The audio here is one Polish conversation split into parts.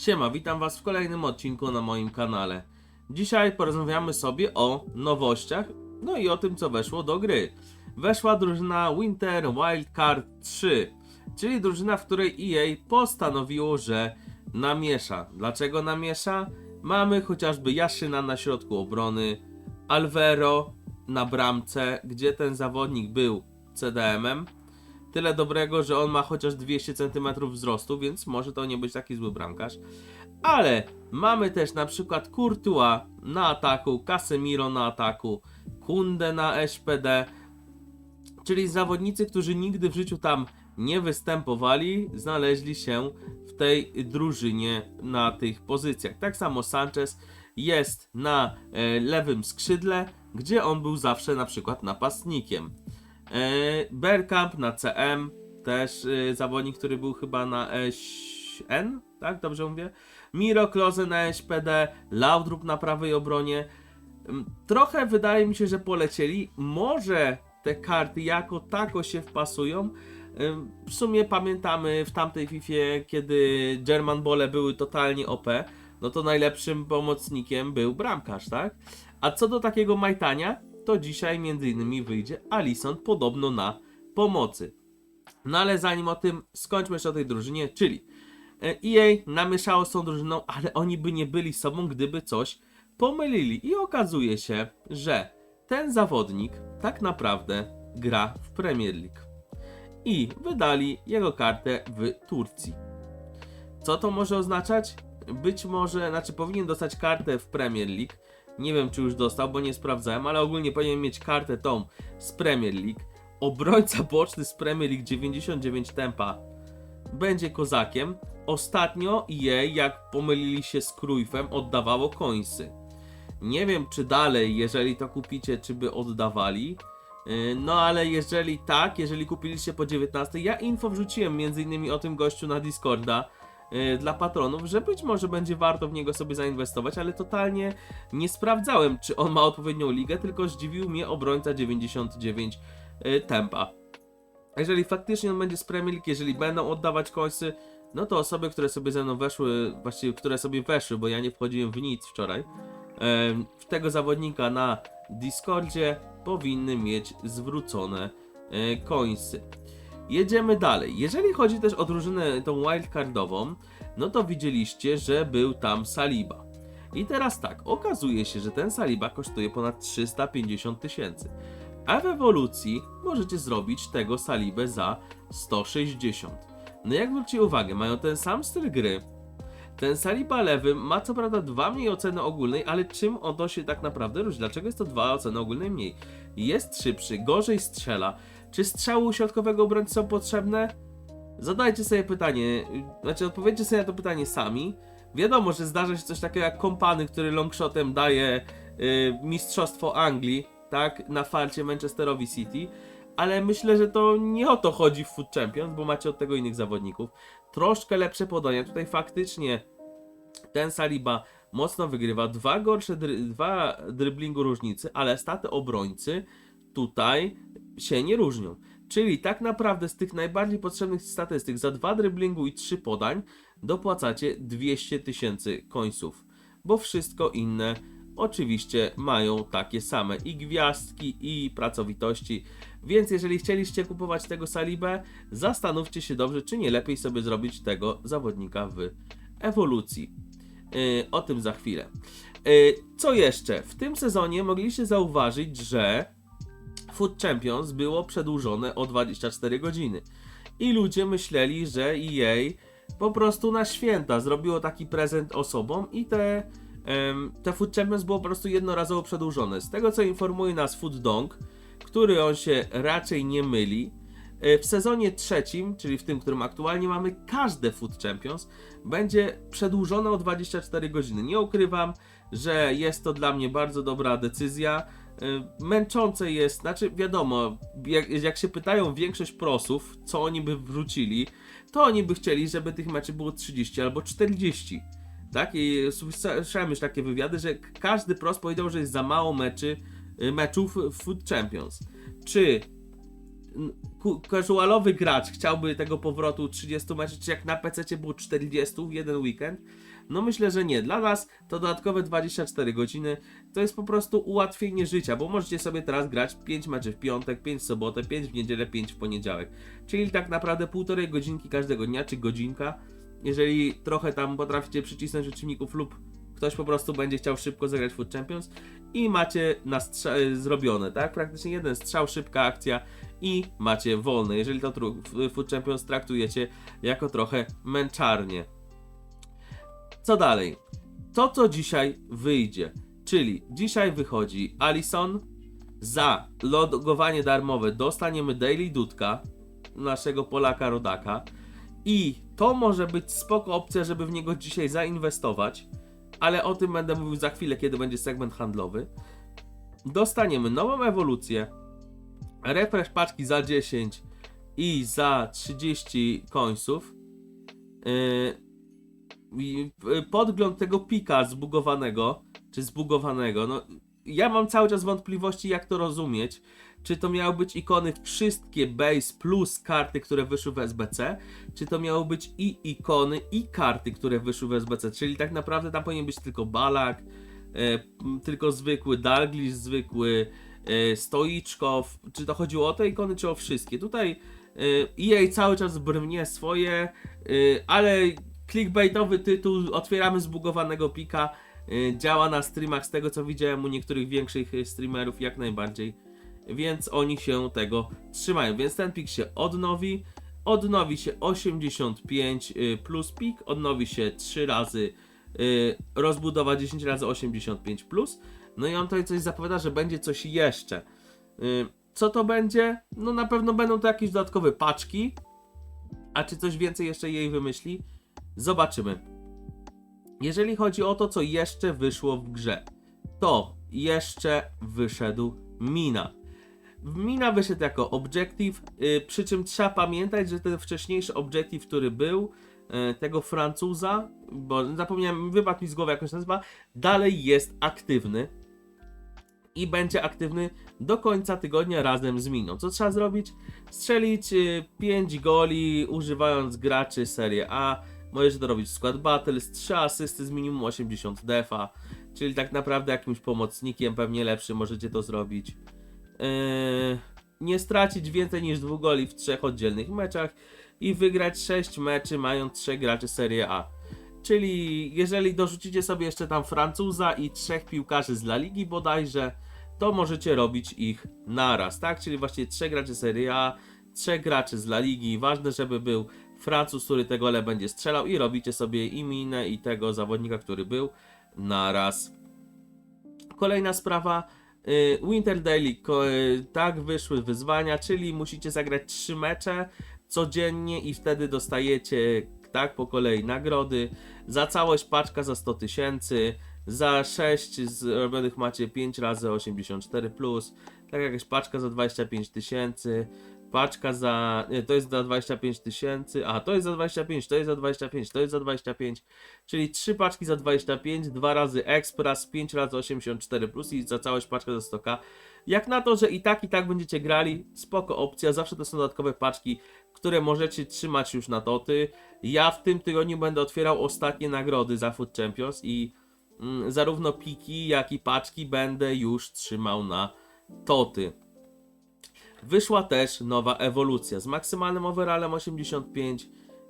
Siema, witam Was w kolejnym odcinku na moim kanale. Dzisiaj porozmawiamy sobie o nowościach, no i o tym, co weszło do gry. Weszła drużyna Winter Wildcard 3, czyli drużyna, w której EA postanowiło, że namiesza. Dlaczego namiesza? Mamy chociażby Jaszyna na środku obrony, Alvero na bramce, gdzie ten zawodnik był CDM-em. Tyle dobrego, że on ma chociaż 200 cm wzrostu, więc może to nie być taki zły bramkarz. Ale mamy też na przykład Courtois na ataku, Casemiro na ataku, Kunde na SPD, czyli zawodnicy, którzy nigdy w życiu tam nie występowali, znaleźli się w tej drużynie na tych pozycjach. Tak samo Sanchez jest na e, lewym skrzydle, gdzie on był zawsze na przykład napastnikiem. E, Bergkamp na CM, też e, zawodnik, który był chyba na SN, tak dobrze mówię? Miro Klose na SPD, Laudrup na prawej obronie. Ym, Trochę wydaje mi się, że polecieli. Może te karty jako tako się wpasują. Ym, W sumie pamiętamy w tamtej Fifie, kiedy German Bole były totalnie OP, no to najlepszym pomocnikiem był bramkarz, tak? A co do takiego majtania, to dzisiaj innymi wyjdzie Alison podobno na pomocy. No ale zanim o tym, skończmy jeszcze o tej drużynie, czyli EA namieszało z tą drużyną, ale oni by nie byli sobą, gdyby coś pomylili. I okazuje się, że ten zawodnik tak naprawdę gra w Premier League. I wydali jego kartę w Turcji. Co to może oznaczać? Być może, znaczy powinien dostać kartę w Premier League. Nie wiem, czy już dostał, bo nie sprawdzałem, ale ogólnie powinien mieć kartę tą z Premier League. Obrońca boczny z Premier League 99 tempa będzie kozakiem. Ostatnio jej, jak pomylili się z Cruyffem, oddawało końsy. Nie wiem, czy dalej, jeżeli to kupicie, czy by oddawali. Yy, No ale jeżeli tak, jeżeli kupiliście po 19, ja info wrzuciłem między innymi o tym gościu na Discorda dla patronów, że być może będzie warto w niego sobie zainwestować, ale totalnie nie sprawdzałem, czy on ma odpowiednią ligę, tylko zdziwił mnie obrońca 99 yy, tempa. Jeżeli faktycznie on będzie z Premier League, jeżeli będą oddawać końcy, no to osoby, które sobie ze mną weszły, właściwie które sobie weszły, bo ja nie wchodziłem w nic wczoraj, tego zawodnika na Discordzie powinny mieć zwrócone e, końsy. Jedziemy dalej. Jeżeli chodzi też o drużynę tą wildcardową, no to widzieliście, że był tam Saliba. I teraz tak, okazuje się, że ten Saliba kosztuje ponad 350 tysięcy. A w ewolucji możecie zrobić tego Salibę za 160. No jak zwróćcie uwagę, mają ten sam styl gry. Ten Saliba lewy ma co prawda dwa mniej oceny ogólnej, ale czym ono się tak naprawdę różni? Dlaczego jest to dwa oceny ogólnej mniej? Jest szybszy, gorzej strzela. Czy strzały środkowego obrońcy są potrzebne? Zadajcie sobie pytanie, znaczy odpowiedzcie sobie na to pytanie sami. Wiadomo, że zdarza się coś takiego jak kompany, który longshotem daje y, mistrzostwo Anglii, tak, na farcie Manchesterowi City, ale myślę, że to nie o to chodzi w Food Champions, bo macie od tego innych zawodników. Troszkę lepsze podania. Tutaj faktycznie ten Saliba mocno wygrywa. Dwa gorsze, dry, dwa dryblingu różnicy, ale staty obrońcy tutaj się nie różnią. Czyli tak naprawdę z tych najbardziej potrzebnych statystyk za dwa dryblingu i trzy podań dopłacacie 200 tysięcy końców, bo wszystko inne oczywiście mają takie same i gwiazdki i pracowitości, więc jeżeli chcieliście kupować tego Salibę, zastanówcie się dobrze, czy nie lepiej sobie zrobić tego zawodnika w ewolucji. Yy, o tym za chwilę. Yy, co jeszcze? W tym sezonie mogliście zauważyć, że Food Champions było przedłużone o 24 godziny. I ludzie myśleli, że EA po prostu na święta zrobiło taki prezent osobom i te, em, te Food Champions było po prostu jednorazowo przedłużone. Z tego co informuje nas Food Dong, który on się raczej nie myli, e, w sezonie trzecim, czyli w tym, którym aktualnie mamy, każde Food Champions będzie przedłużone o 24 godziny. Nie ukrywam, że jest to dla mnie bardzo dobra decyzja. Y, Męczące jest, znaczy wiadomo, jak, jak się pytają większość prosów, co oni by wrzucili, to oni by chcieli, żeby tych meczy było 30 albo 40. Tak? I słyszałem już takie wywiady, że każdy pros powiedział, że jest za mało meczy, y, meczów w Food Champions. Czy casualowy gracz chciałby tego powrotu 30 meczów, czy jak na PC było 40 w jeden weekend, no myślę, że nie. Dla nas to dodatkowe 24 godziny to jest po prostu ułatwienie życia, bo możecie sobie teraz grać 5 meczy w piątek, 5 w sobotę, 5 w niedzielę, 5 w poniedziałek. Czyli tak naprawdę półtorej godzinki każdego dnia, czy godzinka. Jeżeli trochę tam potraficie przycisnąć uczynników lub ktoś po prostu będzie chciał szybko zagrać Food Champions i macie na strza- zrobione, tak? Praktycznie jeden strzał, szybka akcja i macie wolne. Jeżeli to Food Champions traktujecie jako trochę męczarnię. Co dalej? To, co dzisiaj wyjdzie, czyli dzisiaj wychodzi Alison. Za logowanie darmowe dostaniemy Daily Dudka, naszego Polaka Rodaka. I to może być spoko opcja, żeby w niego dzisiaj zainwestować, ale o tym będę mówił za chwilę, kiedy będzie segment handlowy. Dostaniemy nową ewolucję, refresh paczki za 10 i za 30 końców. Yy, podgląd tego pika zbugowanego, czy zbugowanego, no ja mam cały czas wątpliwości jak to rozumieć, czy to miały być ikony wszystkie base plus karty, które wyszły w SBC, czy to miały być i ikony i karty, które wyszły w SBC, czyli tak naprawdę tam powinien być tylko Balak, e, tylko zwykły Dalglish, zwykły e, Stoiczkow, czy to chodziło o te ikony, czy o wszystkie, tutaj e, EA cały czas brnie swoje, ale clickbaitowy tytuł, otwieramy zbugowanego pika, y, działa na streamach, z tego co widziałem u niektórych większych y, streamerów jak najbardziej, więc oni się tego trzymają, więc ten pik się odnowi, odnowi się 85 y, plus pik, odnowi się 3 razy rozbudowa 10 razy 85 plus, no i on tutaj coś zapowiada, że będzie coś jeszcze. Co to będzie? No na pewno będą to jakieś dodatkowe paczki, a czy coś więcej jeszcze jej wymyśli? Zobaczymy. Jeżeli chodzi o to, co jeszcze wyszło w grze, to jeszcze wyszedł Mina. Mina wyszedł jako Objective, yy, przy czym trzeba pamiętać, że ten wcześniejszy Objective, który był, yy, tego Francuza, bo zapomniałem, wypadł mi z głowy jak on się nazywa, dalej jest aktywny i będzie aktywny do końca tygodnia razem z Miną. Co trzeba zrobić? Strzelić 5 goli używając graczy Serie A. Możesz to robić w Squad Battles, 3 asysty z minimum 80 defa, czyli tak naprawdę jakimś pomocnikiem, pewnie lepszy możecie to zrobić. Yy, nie stracić więcej niż 2 goli w trzech oddzielnych meczach i wygrać 6 meczy mając 3 graczy Serie A. Czyli jeżeli dorzucicie sobie jeszcze tam Francuza i trzech piłkarzy z La Ligi bodajże, to możecie robić ich naraz, tak? Czyli właśnie trzech graczy Serie A, trzech graczy z La Ligi. Ważne, żeby był Francuz, który te gole będzie strzelał i robicie sobie i minę i tego zawodnika, który był naraz. Kolejna sprawa. y, Winter Daily, y, tak wyszły wyzwania, czyli musicie zagrać 3 mecze codziennie i wtedy dostajecie tak po kolei nagrody. Za całość paczka za 100 tysięcy, za 6 zrobionych macie 5 razy 84 plus, tak jakaś paczka za 25 tysięcy, paczka za, nie, to jest za 25 tysięcy, a to jest za 25, to jest za 25, to jest za 25, czyli 3 paczki za 25, 2 razy ekspres, 5 razy 84 plus i za całość paczka za 100k. Jak na to, że i tak i tak będziecie grali, spoko opcja, zawsze to są dodatkowe paczki, które możecie trzymać już na toty. Ja w tym tygodniu będę otwierał ostatnie nagrody za Food Champions i mm, zarówno piki, jak i paczki będę już trzymał na toty. Wyszła też nowa ewolucja z maksymalnym overallem 85,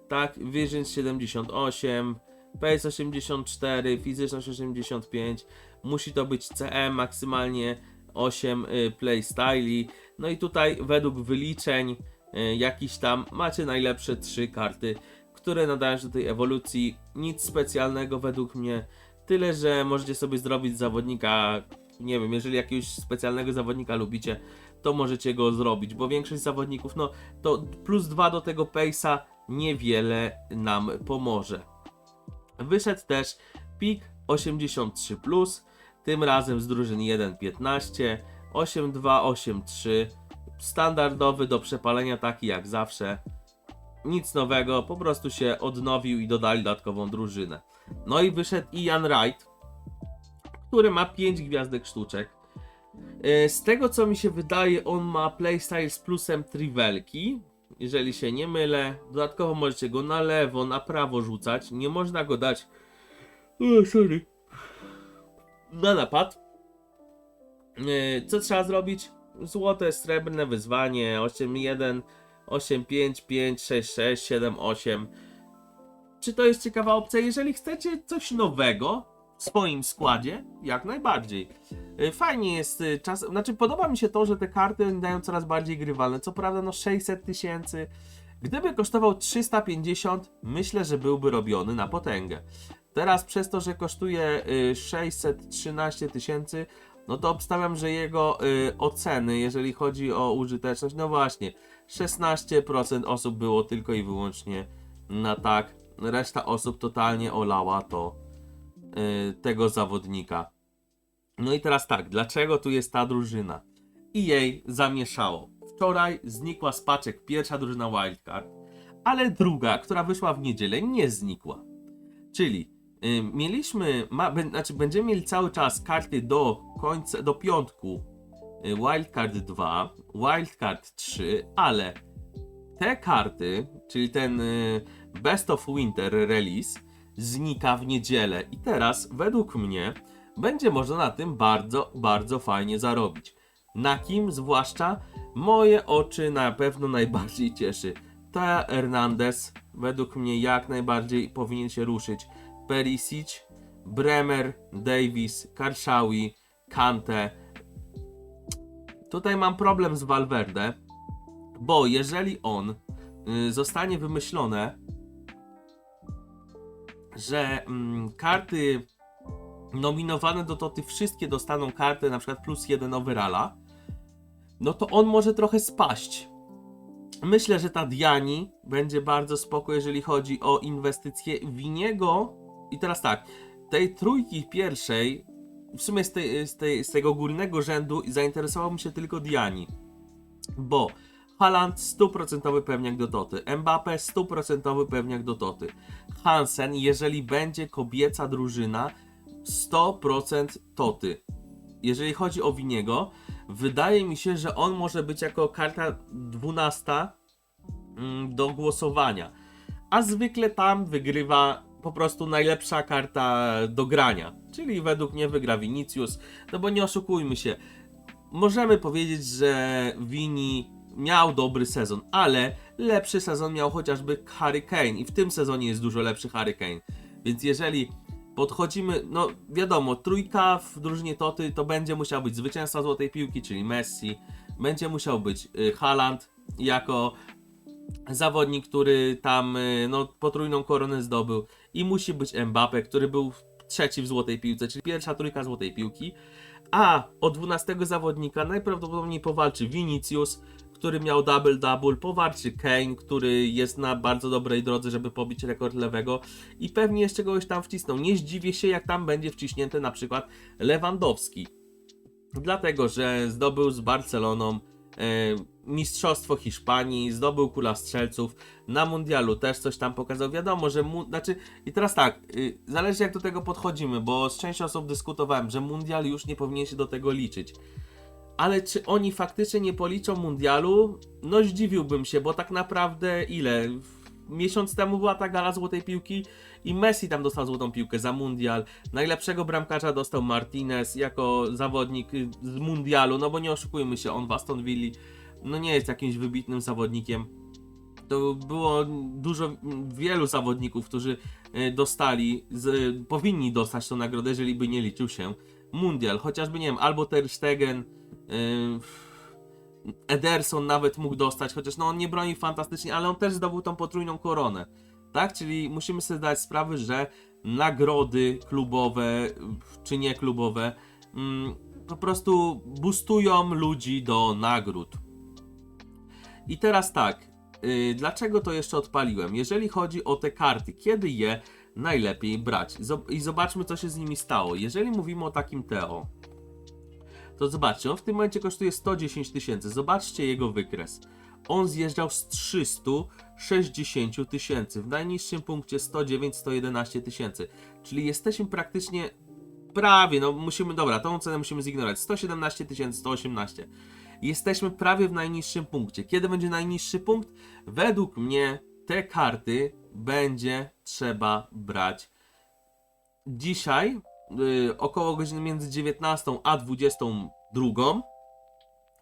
tak, Vision 78, Pace 84, Fizyczność 85, musi to być CM maksymalnie 8 y, playstyli. No i tutaj według wyliczeń y, jakiś tam macie najlepsze 3 karty, które nadają się do tej ewolucji. Nic specjalnego według mnie, tyle że możecie sobie zrobić zawodnika, nie wiem, jeżeli jakiegoś specjalnego zawodnika lubicie, to możecie go zrobić, bo większość zawodników, no to plus 2 do tego pace'a niewiele nam pomoże. Wyszedł też pik 83, tym razem z drużyn 1.15, 8.2, 8.3, standardowy do przepalenia, taki jak zawsze. Nic nowego, po prostu się odnowił i dodali dodatkową drużynę. No i wyszedł Ian Wright, który ma 5 gwiazdek sztuczek. E, Z tego co mi się wydaje, on ma playstyle z plusem trivelki. Jeżeli się nie mylę. Dodatkowo możecie go na lewo, na prawo rzucać. Nie można go dać. O, sorry. Na napad. E, Co trzeba zrobić? Złote, srebrne wyzwanie 8-1, 8-5, 5, 6, 6, 7, 8. Czy to jest ciekawa opcja? Jeżeli chcecie coś nowego swoim składzie, jak najbardziej. Y, Fajnie jest y, czas, znaczy podoba mi się to, że te karty dają coraz bardziej grywalne. Co prawda, no 600 tysięcy. Gdyby kosztował 350, myślę, że byłby robiony na potęgę. Teraz przez to, że kosztuje y, 613 tysięcy, no to obstawiam, że jego y, oceny, jeżeli chodzi o użyteczność, no właśnie, 16% osób było tylko i wyłącznie na tak. Reszta osób totalnie olała to y, tego zawodnika. No i teraz tak, dlaczego tu jest ta drużyna? I jej zamieszało. Wczoraj znikła z paczek pierwsza drużyna Wildcard, ale druga, która wyszła w niedzielę, nie znikła. Czyli y, mieliśmy, ma, znaczy będziemy mieli cały czas karty do końca, do piątku y, Wildcard 2, Wildcard 3, ale te karty, czyli ten y, Best of Winter release, znika w niedzielę. I teraz, według mnie, będzie można na tym bardzo, bardzo fajnie zarobić. Na kim zwłaszcza moje oczy na pewno najbardziej cieszy. Taya Hernandez według mnie jak najbardziej powinien się ruszyć. Perisic, Bremer, Davis, Karshawi, Kante. Tutaj mam problem z Valverde, bo jeżeli on y, zostanie wymyślone, że mm, karty nominowane do Toty wszystkie dostaną kartę na przykład plus jeden overalla, no to on może trochę spaść. Myślę, że ta Diani będzie bardzo spoko, jeżeli chodzi o inwestycje Winiego. I teraz tak, tej trójki pierwszej, w sumie z, tej, z, tej, z tego górnego rzędu zainteresował mi się tylko Diani. Bo Haaland 100% pewniak do Toty, Mbappe 100% pewniak do Toty. Hansen, jeżeli będzie kobieca drużyna, 100% Toty. Jeżeli chodzi o Winiego, wydaje mi się, że on może być jako karta 12 mm, do głosowania. A zwykle tam wygrywa po prostu najlepsza karta do grania. Czyli według mnie wygra Vinicius. No bo nie oszukujmy się. Możemy powiedzieć, że Vini miał dobry sezon, ale lepszy sezon miał chociażby Harry Kane. I w tym sezonie jest dużo lepszy Harry Kane. Więc jeżeli podchodzimy, no wiadomo, trójka w drużynie Toty to będzie musiał być zwycięzca złotej piłki, czyli Messi, będzie musiał być y, Haaland jako zawodnik, który tam y, no, potrójną koronę zdobył i musi być Mbappe, który był trzeci w złotej piłce, czyli pierwsza trójka złotej piłki, a o 12 zawodnika najprawdopodobniej powalczy Vinicius, który miał double-double, powalczy Kane, który jest na bardzo dobrej drodze, żeby pobić rekord lewego i pewnie jeszcze kogoś tam wcisnął. Nie zdziwię się, jak tam będzie wciśnięty na przykład Lewandowski. Dlatego, że zdobył z Barceloną e, Mistrzostwo Hiszpanii, zdobył kula strzelców, na mundialu też coś tam pokazał. Wiadomo, że mu, znaczy, i teraz tak, y, zależy jak do tego podchodzimy, bo z częścią osób dyskutowałem, że mundial już nie powinien się do tego liczyć. Ale czy oni faktycznie nie policzą mundialu? No zdziwiłbym się, bo tak naprawdę ile? Miesiąc temu była ta gala złotej piłki i Messi tam dostał złotą piłkę za mundial. Najlepszego bramkarza dostał Martinez jako zawodnik z mundialu, no bo nie oszukujmy się, on w Aston Villa no nie jest jakimś wybitnym zawodnikiem. To było dużo, wielu zawodników, którzy y, dostali, z, powinni dostać tą nagrodę, jeżeli by nie liczył się mundial. Chociażby, nie wiem, albo Ter Stegen, Ederson nawet mógł dostać, chociaż no on nie broni fantastycznie, ale on też zdobył tą potrójną koronę. Tak? Czyli musimy sobie zdać sprawę, że nagrody klubowe czy nie klubowe po prostu boostują ludzi do nagród. I teraz tak, yy, dlaczego to jeszcze odpaliłem? Jeżeli chodzi o te karty, kiedy je najlepiej brać? I zobaczmy, co się z nimi stało. Jeżeli mówimy o takim Teo, to zobaczcie, on w tym momencie kosztuje 110 tysięcy. Zobaczcie jego wykres. On zjeżdżał z 360 tysięcy. W najniższym punkcie 109-111 tysięcy. Czyli jesteśmy praktycznie prawie, no musimy, dobra, tą cenę musimy zignorować. 117 118. Jesteśmy prawie w najniższym punkcie. Kiedy będzie najniższy punkt? Według mnie te karty będzie trzeba brać dzisiaj y, około godziny między 19 a 22.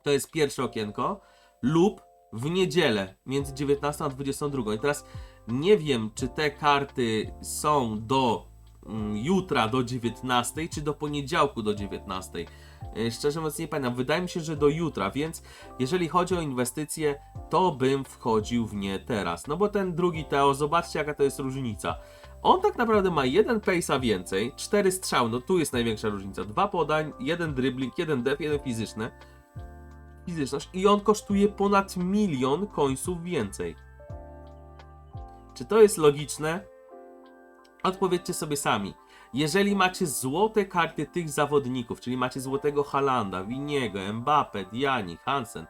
To jest pierwsze okienko. Lub w niedzielę między 19 a 22. I teraz nie wiem, czy te karty są do mm, jutra do 19, czy do poniedziałku do 19. Y, Szczerze mówiąc, nie pamiętam. Wydaje mi się, że do jutra, więc jeżeli chodzi o inwestycje, to bym wchodził w nie teraz. No bo ten drugi Teo, zobaczcie, jaka to jest różnica. On tak naprawdę ma jeden pace'a więcej, cztery strzały, no tu jest największa różnica. Dwa podań, jeden dribbling, jeden def, jeden fizyczny. Fizyczność i on kosztuje ponad milion końców więcej. Czy to jest logiczne? Odpowiedzcie sobie sami. Jeżeli macie złote karty tych zawodników, czyli macie złotego Halanda, Winiego, Mbappe, Diani, Hansen,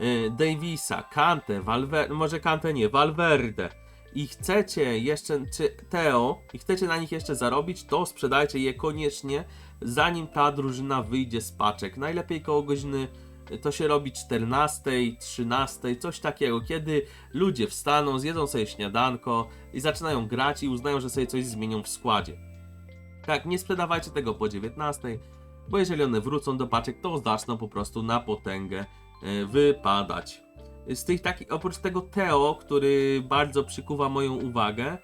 y, Davisa, Kante, Valverde, może Kante nie, Valverde i chcecie jeszcze, czy Teo, i chcecie na nich jeszcze zarobić, to sprzedajcie je koniecznie, zanim ta drużyna wyjdzie z paczek. Najlepiej koło godziny, to się robi 14, 13, coś takiego, kiedy ludzie wstaną, zjedzą sobie śniadanko i zaczynają grać i uznają, że sobie coś zmienią w składzie. Tak, nie sprzedawajcie tego po 19, bo jeżeli one wrócą do paczek, to zaczną po prostu na potęgę e, wypadać. Z tych takich, oprócz tego Teo, który bardzo przykuwa moją uwagę,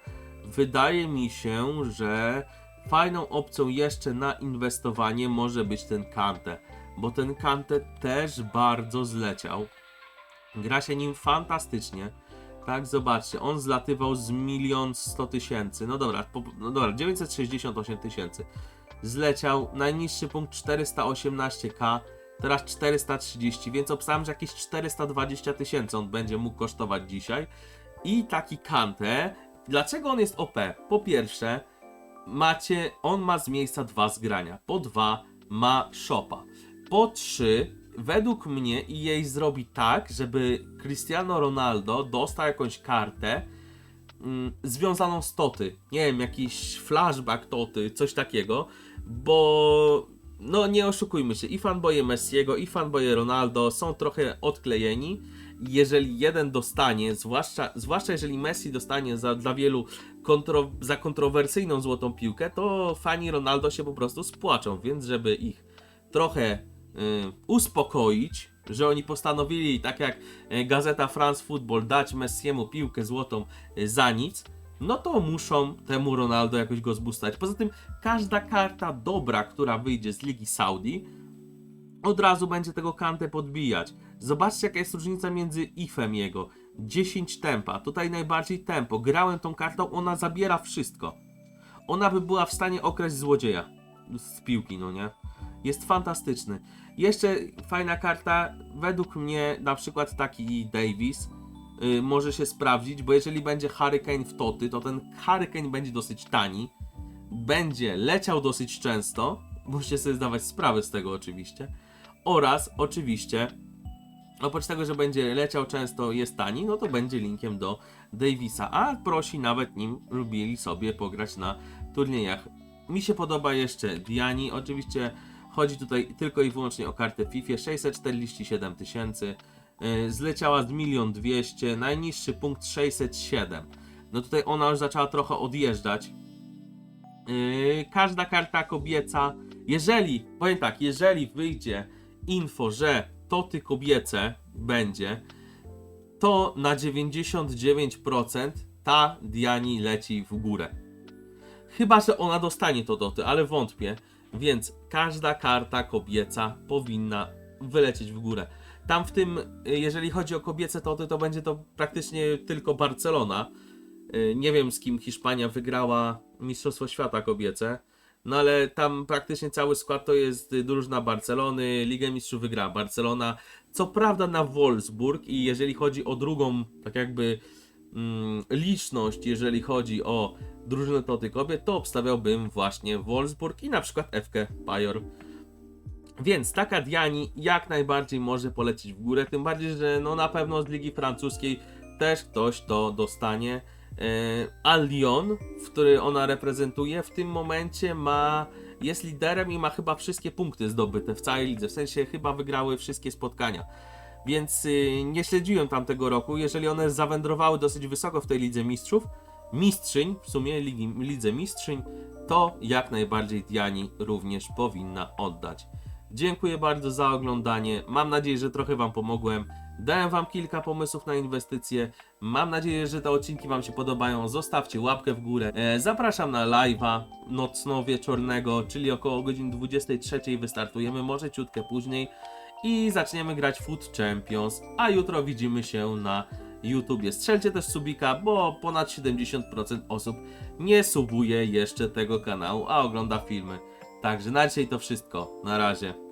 wydaje mi się, że fajną opcją jeszcze na inwestowanie może być ten Kante, bo ten Kante też bardzo zleciał. Gra się nim fantastycznie. Tak, zobaczcie, on zlatywał z milion sto tysięcy. No dobra, po, no dobra, 968 tysięcy. Zleciał, najniższy punkt 418k, teraz 430, więc obstałem, że jakieś 420 tysięcy on będzie mógł kosztować dzisiaj. I taki Kante, dlaczego on jest OP? Po pierwsze, macie, on ma z miejsca dwa zgrania. Po dwa ma shopa. Po trzy, według mnie EA zrobi tak, żeby Cristiano Ronaldo dostał jakąś kartę mm, związaną z Toty. Nie wiem, jakiś flashback Toty, coś takiego, bo no nie oszukujmy się, i fanboye Messiego, i fanboye Ronaldo są trochę odklejeni. Jeżeli jeden dostanie, zwłaszcza, zwłaszcza jeżeli Messi dostanie za, dla wielu kontro, za kontrowersyjną złotą piłkę, to fani Ronaldo się po prostu spłaczą, więc żeby ich trochę y, uspokoić, że oni postanowili, tak jak y, gazeta France Football, dać Messiemu piłkę złotą y, za nic, no to muszą temu Ronaldo jakoś go zbustać. Poza tym każda karta dobra, która wyjdzie z Ligi Saudi, od razu będzie tego kantę podbijać. Zobaczcie jaka jest różnica między ifem jego. 10 tempa, tutaj najbardziej tempo. Grałem tą kartą, ona zabiera wszystko. Ona by była w stanie okraść złodzieja z piłki, no nie? Jest fantastyczny. Jeszcze fajna karta, według mnie na przykład taki Davis y, może się sprawdzić, bo jeżeli będzie Hurricane w toty, to ten Hurricane będzie dosyć tani, będzie leciał dosyć często, musicie sobie zdawać sprawę z tego oczywiście, oraz oczywiście oprócz tego, że będzie leciał często, jest tani, no to będzie linkiem do Davisa, a prosi nawet nim lubili sobie pograć na turniejach. Mi się podoba jeszcze Diani, oczywiście chodzi tutaj tylko i wyłącznie o kartę FIFA, 647 tysięcy, zleciała z 1 200 najniższy punkt 607. No tutaj ona już zaczęła trochę odjeżdżać. Yy, każda karta kobieca, jeżeli, powiem tak, jeżeli wyjdzie info, że toty kobiece będzie, to na 99% ta Diani leci w górę. Chyba, że ona dostanie to doty, ale wątpię. Więc każda karta kobieca powinna wylecieć w górę. Tam w tym, y, jeżeli chodzi o kobiece toty, to będzie to praktycznie tylko Barcelona. Y, Nie wiem z kim Hiszpania wygrała Mistrzostwo Świata kobiece. No ale tam praktycznie cały skład to jest drużyna Barcelony, Ligę Mistrzów wygrała Barcelona. Co prawda na Wolfsburg i jeżeli chodzi o drugą, tak jakby mm, liczność, jeżeli chodzi o drużynę Toty kobiet, to obstawiałbym właśnie Wolfsburg i na przykład FK Pajor. Więc taka Diani jak najbardziej może polecieć w górę, tym bardziej, że no na pewno z Ligi Francuskiej też ktoś to dostanie. Al Lyon, w który ona reprezentuje, w tym momencie ma jest liderem i ma chyba wszystkie punkty zdobyte w całej lidze. W sensie chyba wygrały wszystkie spotkania. Więc y, nie śledziłem tamtego roku. Jeżeli one zawędrowały dosyć wysoko w tej lidze mistrzów, mistrzyń, w sumie ligi, lidze mistrzyń, to jak najbardziej Diani również powinna oddać. Dziękuję bardzo za oglądanie. Mam nadzieję, że trochę Wam pomogłem. Dałem Wam kilka pomysłów na inwestycje. Mam nadzieję, że te odcinki Wam się podobają. Zostawcie łapkę w górę. E, zapraszam na live'a nocno-wieczornego, czyli około godziny 23 wystartujemy, może ciutkę później. I zaczniemy grać Food Champions. A jutro widzimy się na YouTubie. Strzelcie też subika, bo ponad 70% osób nie subuje jeszcze tego kanału, a ogląda filmy. Także na dzisiaj to wszystko. Na razie.